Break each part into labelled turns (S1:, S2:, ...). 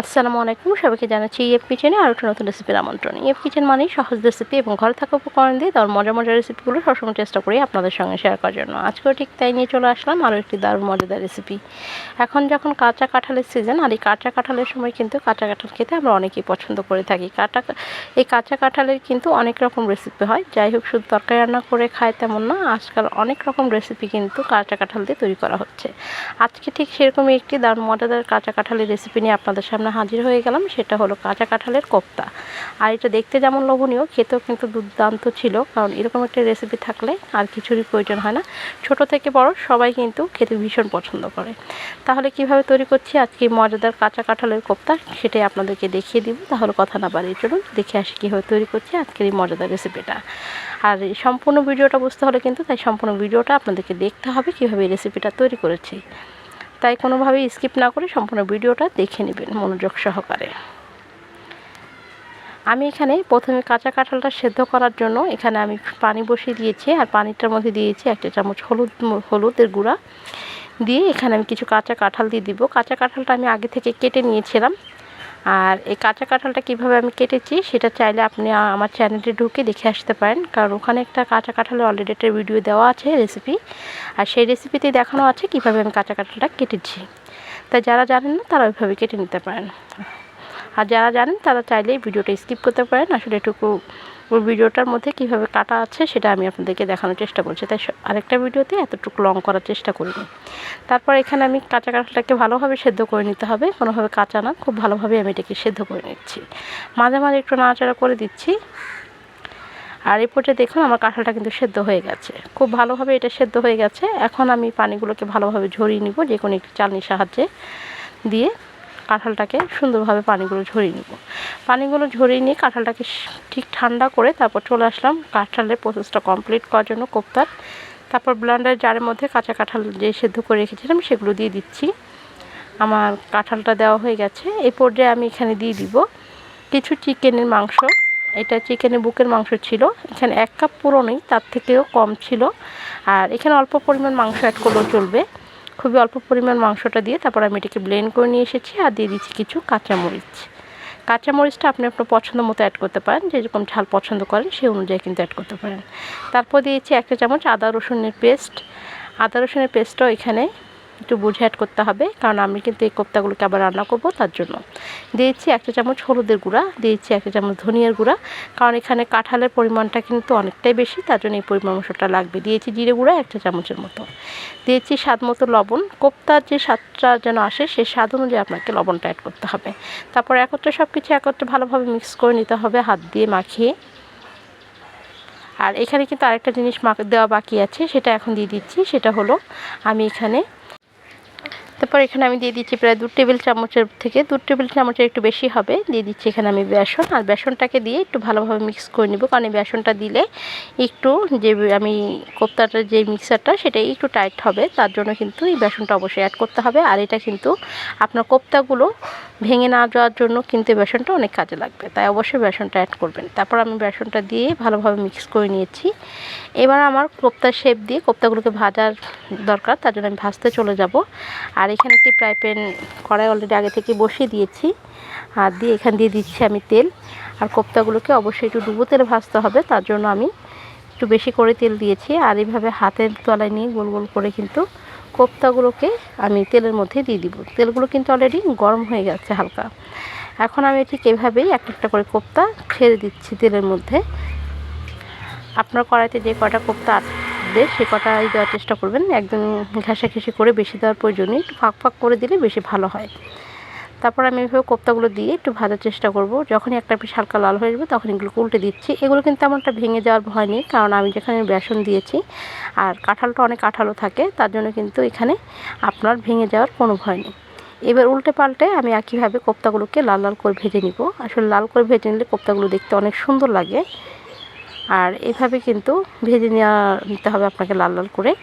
S1: আসসালামু আলাইকুম, সবাইকে জানাচ্ছি ইএফ কিচেনে আরও একটা নতুন রেসিপির আমন্ত্রণ। ইএফ কিচেন মানেই সহজ রেসিপি এবং ঘরে থাকা উপকরণ দিয়ে তার মজার মজার রেসিপিগুলো সবসময় চেষ্টা করি আপনাদের সঙ্গে শেয়ার করার জন্য। আজকেও ঠিক তাই নিয়ে চলে আসলাম আরও একটি দারুণ মজাদার রেসিপি এখন যখন কাঁচা কাঁঠালের সিজন আর এই কাঁচা কাঁঠালের সময় কিন্তু কাঁচা কাঁঠাল খেতে আমরা অনেকেই পছন্দ করে থাকি। কাঁচা এই কাঁচা কাঁঠালের কিন্তু অনেক রকম রেসিপি হয়। যাই হোক, শুধু তরকারি রান্না করে খায় তেমন না, আজকাল অনেক রকম রেসিপি কিন্তু কাঁচা কাঁঠাল দিয়ে তৈরি করা হচ্ছে। আজকে ঠিক সেরকমই একটি দারুণ মজাদার কাঁচা কাঁঠালের রেসিপি নিয়ে আপনাদের সামনে হাজির হয়ে গেলাম, সেটা হলো কাঁচা কাঁঠালের কোপ্তা। আর এটা দেখতে যেমন লোভনীয়, খেতেও কিন্তু দুর্দান্ত ছিল, কারণ এরকম একটা রেসিপি থাকলে আর কিছুরই প্রয়োজন হয় না। ছোট থেকে বড়, সবাই কিন্তু খেতে ভীষণ পছন্দ করে। তাহলে কীভাবে তৈরি করছি? আজকে মজাদার কাঁচা কাঁঠালের কোপ্তা, সেটাই আপনাদেরকে দেখিয়ে দিব। তাহলে কথা না বাড়িয়ে চলুন, দেখে আসি কীভাবে তৈরি করছি আজকের এই মজাদার রেসিপিটা আর সম্পূর্ণ ভিডিওটা বুঝতে হলে কিন্তু, তাই সম্পূর্ণ ভিডিওটা আপনাদেরকে দেখতে হবে, কীভাবে এই রেসিপিটা তৈরি করেছি। তাই কোনোভাবে স্কিপ না করে সম্পূর্ণ ভিডিওটা দেখে নেবেন মনোযোগ সহকারে। আমি এখানে প্রথমে কাঁচা কাঁঠালটা সেদ্ধ করার জন্য এখানে আমি পানি বসিয়ে দিয়েছি আর পানিটার মধ্যে দিয়েছি একটা চামচ হলুদ, হলুদের গুঁড়া। দিয়ে এখানে আমি কিছু কাঁচা কাঁঠাল দিয়ে দিব। কাঁচা কাঁঠালটা আমি আগে থেকে কেটে নিয়েছিলাম। আর এই কাঁচা কাঁঠালটা কীভাবে আমি কেটেছি, সেটা চাইলে আপনি আমার চ্যানেলে ঢুকে দেখে আসতে পারেন। কারণ ওখানে একটা কাঁচা কাঁঠালের অলরেডি একটা ভিডিও দেওয়া আছে রেসিপি আর সেই রেসিপিতে দেখানো আছে কীভাবে আমি কাঁচা কাঁঠালটা কেটেছি। তাই যারা জানেন না, তারা ওইভাবে কেটে নিতে পারেন। আর যারা জানেন, তারা চাইলে ভিডিওটা স্কিপ করতে পারেন। আসলে এটুকু ওই ভিডিওটার মধ্যে কীভাবে কাটা আছে সেটা আমি আপনাদেরকে দেখানোর চেষ্টা করছি। তাই আরেকটা ভিডিওতে এতটুকু লং করার চেষ্টা করিনি। তারপর এখানে আমি কাঁচা কাঁঠালটাকে ভালোভাবে সেদ্ধ করে নিতে হবে। কোনোভাবে কাঁচা না, খুব ভালোভাবে আমি এটাকে সেদ্ধ করে নিচ্ছি। মাঝে মাঝে একটু নাড়াচাড়া করে দিচ্ছি। আর এই পর্যায়ে দেখুন আমার কাঁঠালটা কিন্তু সেদ্ধ হয়ে গেছে। খুব ভালোভাবে এটা সেদ্ধ হয়ে গেছে। এখন আমি পানিগুলোকে ভালোভাবে ঝরিয়ে নিব, যে কোনো একটি চালনির সাহায্যে দিয়ে। কাঁঠালটাকে সুন্দরভাবে পানিগুলো ঝরিয়ে নিব। পানিগুলো ঝরিয়ে নিয়ে কাঁঠালটাকে ঠিক ঠান্ডা করে তারপর চলে আসলাম কাঁঠালের প্রসেসটা কমপ্লিট করার জন্য কোপ্তার। তারপর ব্লান্ডার জারের মধ্যে কাঁচা কাঁঠাল যে সেদ্ধ করে রেখেছিলাম সেগুলো দিয়ে দিচ্ছি। আমার কাঁঠালটা দেওয়া হয়ে গেছে। এই পর্যায়ে আমি এখানে দিয়ে দিব কিছু চিকেনের মাংস। এটা চিকেনের বুকের মাংস ছিল। এখানে এক কাপ পুরো নেই, তার থেকেও কম ছিল। আর এখানে অল্প পরিমাণ মাংস অ্যাড করলেও চলবে। খুবই অল্প পরিমাণ মাংসটা দিয়ে তারপর আমি এটাকে ব্লেন্ড করে নিয়ে এসেছি আর দিয়ে দিচ্ছি কিছু কাঁচামরিচ। কাঁচামরিচটা আপনি আপনার পছন্দ মতো অ্যাড করতে পারেন যেরকম ঝাল পছন্দ করেন সেই অনুযায়ী কিন্তু অ্যাড করতে পারেন। তারপর দিয়েছি একটা চামচ আদা রসুনের পেস্ট আদা রসুনের পেস্টটাও এখানে একটু বুঝে অ্যাড করতে হবে। কারণ আমি কিন্তু এই কোপ্তাগুলোকে আবার রান্না করব তার জন্য। দিয়েছি একটা চামচ হলুদের গুঁড়া, দিয়েছি একটা চামচ ধনিয়ার গুঁড়া। কারণ এখানে কাঁঠালের পরিমাণটা কিন্তু অনেকটাই বেশি, তার জন্য এই পরিমাণ মশলাটা লাগবে। দিয়েছি জিরে গুঁড়া একটা চামচের মতো। দিয়েছি স্বাদ মতো লবণ। কোপ্তার যে স্বাদটা যেন আসে সেই স্বাদ অনুযায়ী আপনাকে লবণটা অ্যাড করতে হবে। তারপর একত্রে সব কিছু একত্রে ভালোভাবে মিক্স করে নিতে হবে হাত দিয়ে মাখিয়ে। আর এখানে কিন্তু আরেকটা জিনিস দেওয়া বাকি আছে, সেটা এখন দিয়ে দিচ্ছি। সেটা হলো আমি এখানে তারপর এখানে আমি দিয়ে দিচ্ছি প্রায় দু টেবিল চামচের থেকে, দু টেবিল চামচের একটু বেশি হবে। দিয়ে দিচ্ছি এখানে আমি বেসন, আর বেসনটাকে দিয়ে একটু ভালোভাবে মিক্স করে নেব, কারণ এই বেসনটা দিলে একটু যে আমি কোপ্তাটার যে মিক্সারটা সেটা একটু টাইট হবে। তার জন্য কিন্তু এই বেসনটা অবশ্যই অ্যাড করতে হবে। আর এটা কিন্তু আপনার কোপ্তাগুলো ভেঙে না যাওয়ার জন্য কিন্তু বেসনটা অনেক কাজে লাগবে। তাই অবশ্যই বেসনটা অ্যাড করবেন। তারপর আমি বেসনটা দিয়ে ভালোভাবে মিক্স করে নিয়েছি। এবার আমার কোপ্তার শেপ দিয়ে কোপ্তাগুলোকে ভাজার দরকার, তার জন্য আমি ভাজতে চলে যাব। আর এখানে একটি ফ্রাই প্যান কড়াই অলরেডি আগে থেকে বসিয়ে দিয়েছি। আর দিয়ে এখান দিয়ে দিচ্ছি আমি তেল। আর কোপ্তাগুলোকে অবশ্যই একটু ডুবো তেলে ভাজতে হবে, তার জন্য আমি একটু বেশি করে তেল দিয়েছি। আর এইভাবে হাতের তলায় নিয়ে গোল গোল করে কিন্তু কোপ্তাগুলোকে আমি তেলের মধ্যে দিয়ে দিব। তেলগুলো কিন্তু অলরেডি গরম হয়ে গেছে হালকা। এখন আমি ঠিক এভাবেই একটা একটা করে কোপ্তা ছেড়ে দিচ্ছি তেলের মধ্যে। আপনার কড়াইতে যে কটা কোপ্তা দেয় সে কটাই দেওয়ার চেষ্টা করবেন। একদম ঘেঁষাঘেঁষি করে বেশি দেওয়ার প্রয়োজন নেই। একটু ফাঁক ফাঁক করে দিলে বেশি ভালো হয়। তারপর আমি এভাবে কোপ্তাগুলো দিয়ে একটু ভাজার চেষ্টা করব। যখনই একটা পিস হালকা লাল হয়ে যাবে তখন এগুলো উল্টে দিচ্ছি। এগুলো কিন্তু এমনটা ভেঙে যাওয়ার ভয় নেই, কারণ আমি যেখানে বেসন দিয়েছি আর কাঁঠালটা অনেক কাঁঠালও থাকে, তার জন্য কিন্তু এখানে আপনার ভেঙে যাওয়ার কোনো ভয় নেই। এবার উল্টে পাল্টে আমি একইভাবে কোপ্তাগুলোকে লাল লাল করে ভেজে নিব। আসলে লাল করে ভেজে নিলে কোপ্তাগুলো দেখতে অনেক সুন্দর লাগে। আর এভাবে কিন্তু ভেজে নেওয়া, নিতে হবে আপনাকে লাল লাল করে।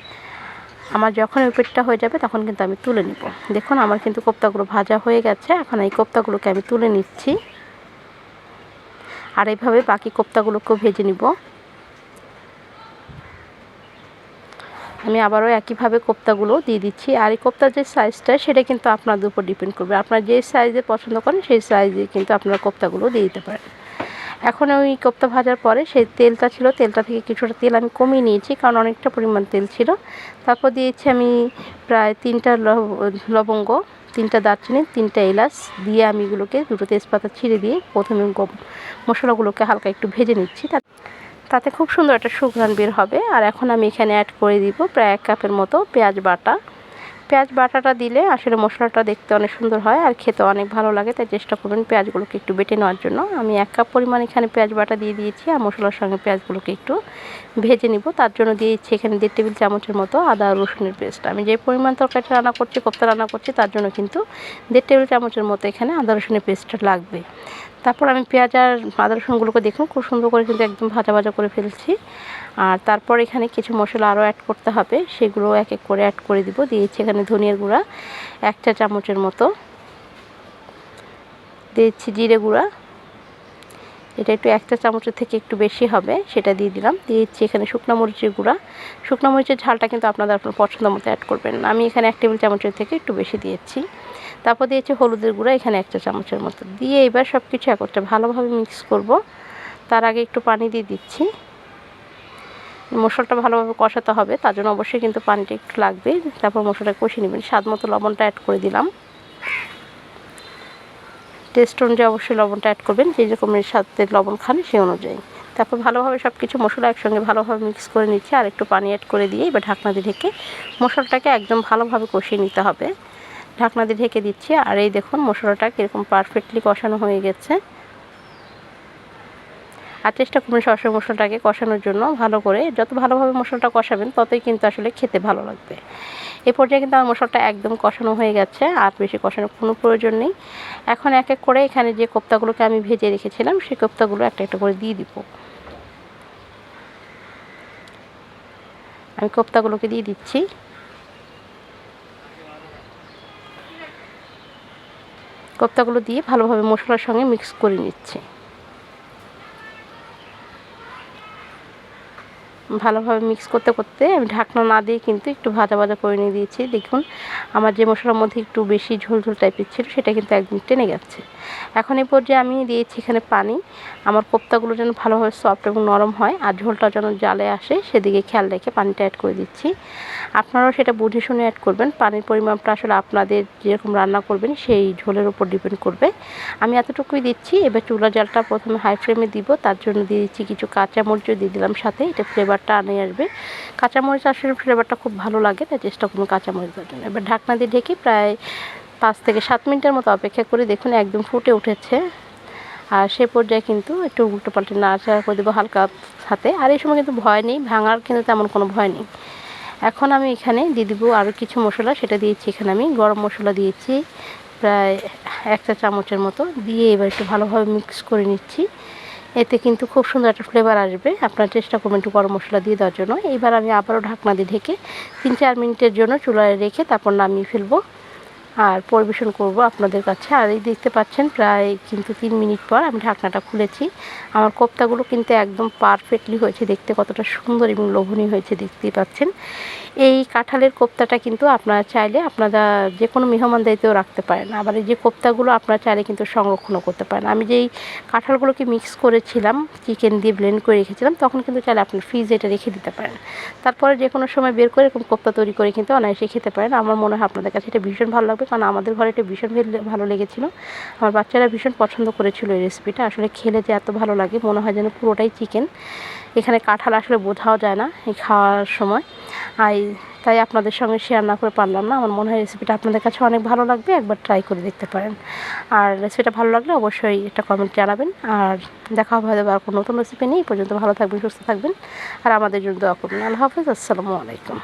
S1: আমার যখন পেটটা হয়ে যাবে তখন কিন্তু আমি তুলে নিব। দেখুন, আমার কিন্তু কোপ্তাগুলো ভাজা হয়ে গেছে। এখন এই কোপ্তাগুলোকে আমি তুলে নিচ্ছি। আর এইভাবে বাকি কোপ্তাগুলোকেও ভেজে নিব। আমি আবারও একইভাবে কোপ্তাগুলো দিয়ে দিচ্ছি। আর এই কোপ্তার যে সাইজটা সেটা কিন্তু আপনাদের উপর ডিপেন্ড করবে। আপনার যে সাইজে পছন্দ করেন, সেই সাইজে কিন্তু আপনারা কোপ্তাগুলো দিয়ে দিতে পারেন। এখন ওই কোপ্তা ভাজার পরে সেই তেলটা ছিল, তেলটা থেকে কিছুটা তেল আমি কমিয়ে নিয়েছি কারণ অনেকটা পরিমাণ তেল ছিল। তারপর দিয়েছি আমি প্রায় তিনটা লবঙ্গ, তিনটা দারচিনি, তিনটা এলাচ দিয়ে আমি এগুলোকে দুটো তেজপাতা ছিঁড়ে দিয়ে প্রথমে মশলাগুলোকে হালকা একটু ভেজে নিচ্ছি। তাতে খুব সুন্দর একটা সুঘ্রাণ বের হবে। আর এখন আমি এখানে অ্যাড করে দিব প্রায় এক কাপের মতো পেঁয়াজ বাটা। পেঁয়াজ বাটাটা দিলে আসলে মশলাটা দেখতে অনেক সুন্দর হয় আর খেতে অনেক ভালো লাগে, তাই চেষ্টা করবেন পেঁয়াজগুলোকে একটু বেটে নেওয়ার জন্য। আমি এক কাপ পরিমাণ এখানে পেঁয়াজ বাটা দিয়ে দিয়েছি আর মশলার সঙ্গে পেঁয়াজগুলোকে একটু ভেজে নিব। তার জন্য দিয়েছি এখানে দেড় টেবিল চামচের মতো আদা রসুনের পেস্ট। আমি যে পরিমাণ তরকারিটা রান্না করছি, কোপ্তা রান্না করছি, তার জন্য কিন্তু দেড় টেবিল চামচের মতো এখানে আদা রসুনের পেস্টটা লাগবে। তারপর আমি পেঁয়াজ আর আদা রসুনগুলোকে দেখুন, খুব সুন্দর করে কিন্তু একদম ভাজা ভাজা করে ফেলছি। আর তারপর এখানে কিছু মশলা আরও অ্যাড করতে হবে, সেগুলো এক এক করে অ্যাড করে দিব। দিয়েছি এখানে ধনিয়ার গুঁড়া একটা চামচের মতো। দিয়েছি জিরে গুঁড়া এটা একটু একটা চামচের থেকে একটু বেশি হবে, সেটা দিয়ে দিলাম। দিয়েছি এখানে শুকনো মরিচের গুঁড়া। শুকনো মরিচের ঝালটা কিন্তু আপনাদের আপনার পছন্দ মতো অ্যাড করবেন আমি এখানে এক টেবিল চামচের থেকে একটু বেশি দিয়েছি। তারপর দিয়েছি হলুদের গুঁড়া, এখানে একটা চামচের মতো। দিয়ে এবার সব কিছু একত্রে ভালোভাবে মিক্স করব। তার আগে একটু পানি দিয়ে দিচ্ছি। মশলাটা ভালোভাবে কষাতে হবে, তার জন্য অবশ্যই কিন্তু পানিটা একটু লাগবে। তারপর মশলাটা কষিয়ে নেবেন। স্বাদ মতো লবণটা অ্যাড করে দিলাম। টেস্ট অনুযায়ী অবশ্যই লবণটা অ্যাড করবেন, যে রকমের সাথে লবণ খান সেই অনুযায়ী। তারপর ভালোভাবে সব কিছু মশলা একসঙ্গে ভালোভাবে মিক্স করে নিচ্ছি, আর একটু পানি অ্যাড করে দিয়ে এবার ঢাকনা দিয়ে ঢেকে মশলাটাকে একদম ভালোভাবে কষিয়ে নিতে হবে। ঢাকনা দিয়ে ঢেকে দিচ্ছি, আর এই দেখুন মশলাটা কীরকম পারফেক্টলি কষানো হয়ে গেছে। আর চেষ্টা করবেন সরষের মশলাটাকে কষানোর জন্য ভালো করে। যত ভালোভাবে মশলাটা কষাবেন, ততই কিন্তু আসলে খেতে ভালো লাগবে। এ পর্যায়ে কিন্তু আমার মশলাটা একদম কষানো হয়ে গেছে, আর বেশি কষানোর কোনো প্রয়োজন নেই। এখন এক এক করে এখানে যে কোপ্তাগুলোকে আমি ভেজে রেখেছিলাম, সেই কোপ্তাগুলো একটা একটা করে দিয়ে দিব। আমি কোপ্তাগুলোকে দিয়ে দিচ্ছি। কোপ্তাগুলো দিয়ে ভালোভাবে মশলার সঙ্গে মিক্স করে নিচ্ছি। ভালোভাবে মিক্স করতে করতে আমি ঢাকনা না দিয়ে কিন্তু একটু ভাজা ভাজা করে নিয়ে দিয়েছি। দেখুন, আমার যে মশলার মধ্যে একটু বেশি ঝোলঝোল টাইপের ছিল, সেটা কিন্তু একদম টেনে গেছে। এখন এই পর্যায়ে আমি দিয়েছি এখানে পানি। আমার কোপ্তাগুলো যেন ভালোভাবে সফট এবং নরম হয় আর ঝোলটা যেন জালে আসে, সেদিকে খেয়াল রেখে পানিটা অ্যাড করে দিচ্ছি। আপনারাও সেটা বুঝে শুনে অ্যাড করবেন। পানির পরিমাণটা আসলে আপনাদের যেরকম রান্না করবেন, সেই ঝোলের উপর ডিপেন্ড করবে। আমি এতটুকুই দিচ্ছি। এবার চুলা জালটা প্রথমে হাই ফ্লেমে দিব। তার জন্য দিয়ে দিচ্ছি কিছু কাঁচা মরিচও দিয়ে দিলাম সাথে। এটা ফ্লেভারটা আনে আসবে। কাঁচামরিচ আসলে ফ্লেভারটা খুব ভালো লাগে, তাই চেষ্টা করুন কাঁচামরিচ দেওয়ার জন্য। এবার ঢাকনা দিয়ে ঢেকে প্রায় পাঁচ থেকে সাত মিনিটের মতো অপেক্ষা করে দেখুন একদম ফুটে উঠেছে। আর সে পর্যায়ে কিন্তু একটু উল্টো পাল্টে নাড়াচাড়া করে দেবো হালকা হাতে। আর এই সময় কিন্তু ভয় নেই, ভাঙার কিন্তু তেমন কোনো ভয় নেই। এখন আমি এখানে দিয়ে দিব আরও কিছু মশলা, সেটা দিয়েছি এখানে আমি গরম মশলা দিয়েছি, প্রায় একটা চামচের মতো। দিয়ে এবার একটু ভালোভাবে মিক্স করে নিচ্ছি। এতে কিন্তু খুব সুন্দর একটা ফ্লেভার আসবে। আপনার চেষ্টা করবেন একটু গরম মশলা দিয়ে দেওয়ার জন্য। এবার আমি আবারও ঢাকনা দিয়ে ঢেকে তিন চার মিনিটের জন্য চুলায় রেখে তারপর নামিয়ে ফেলব। আর পরিবেশন করব আপনাদের কাছে। আর এই দেখতে পাচ্ছেন, প্রায় কিন্তু তিন মিনিট পর আমি ঢাকনাটা খুলেছি। আমার কোপ্তাগুলো কিন্তু একদম পারফেক্টলি হয়েছে দেখতে, কতটা সুন্দর এবং লোভনীয় হয়েছে দেখতেই পাচ্ছেন। এই কাঁঠালের কোপ্তাটা কিন্তু আপনারা চাইলে আপনারা যে কোনো মেহমান দায়িত্বেও রাখতে পারেন। আবার এই যে কোপ্তাগুলো আপনারা চাইলে কিন্তু সংরক্ষণও করতে পারেন। আমি যেই কাঁঠালগুলোকে মিক্স করেছিলাম চিকেন দিয়ে ব্লেন্ড করে রেখেছিলাম, তখন কিন্তু চাইলে আপনি ফ্রিজে এটা রেখে দিতে পারেন। তারপরে যে কোনো সময় বের করে এরকম কোপ্তা তৈরি করে কিন্তু অনায়াসে খেতে পারেন। আমার মনে হয় আপনাদের কাছে এটা ভীষণ ভালো লাগবে। কারণ আমাদের ঘরে এটা ভীষণ ভালো লেগেছিলো। আমার বাচ্চারা ভীষণ পছন্দ করেছিল এই রেসিপিটা আসলে খেলে যে এত ভালো লাগে, মনে হয় যেন পুরোটাই চিকেন এখানে কাঁঠাল আসলে বোঝাও যায় না এই খাওয়ার সময়। আর তাই আপনাদের সঙ্গে শেয়ার না করে পারলাম না। আমার মনে হয় রেসিপিটা আপনাদের কাছে অনেক ভালো লাগবে, একবার ট্রাই করে দেখতে পারেন। আর রেসিপিটা ভালো লাগলে অবশ্যই একটা কমেন্ট জানাবেন। আর দেখা হবে হয়তো আর কোনো নতুন রেসিপি নেই পর্যন্ত ভালো থাকবেন, সুস্থ থাকবেন। আর আমাদের জন্য দোয়া করবেন আল্লাহ হাফিজ। আসসালামু আলাইকুম।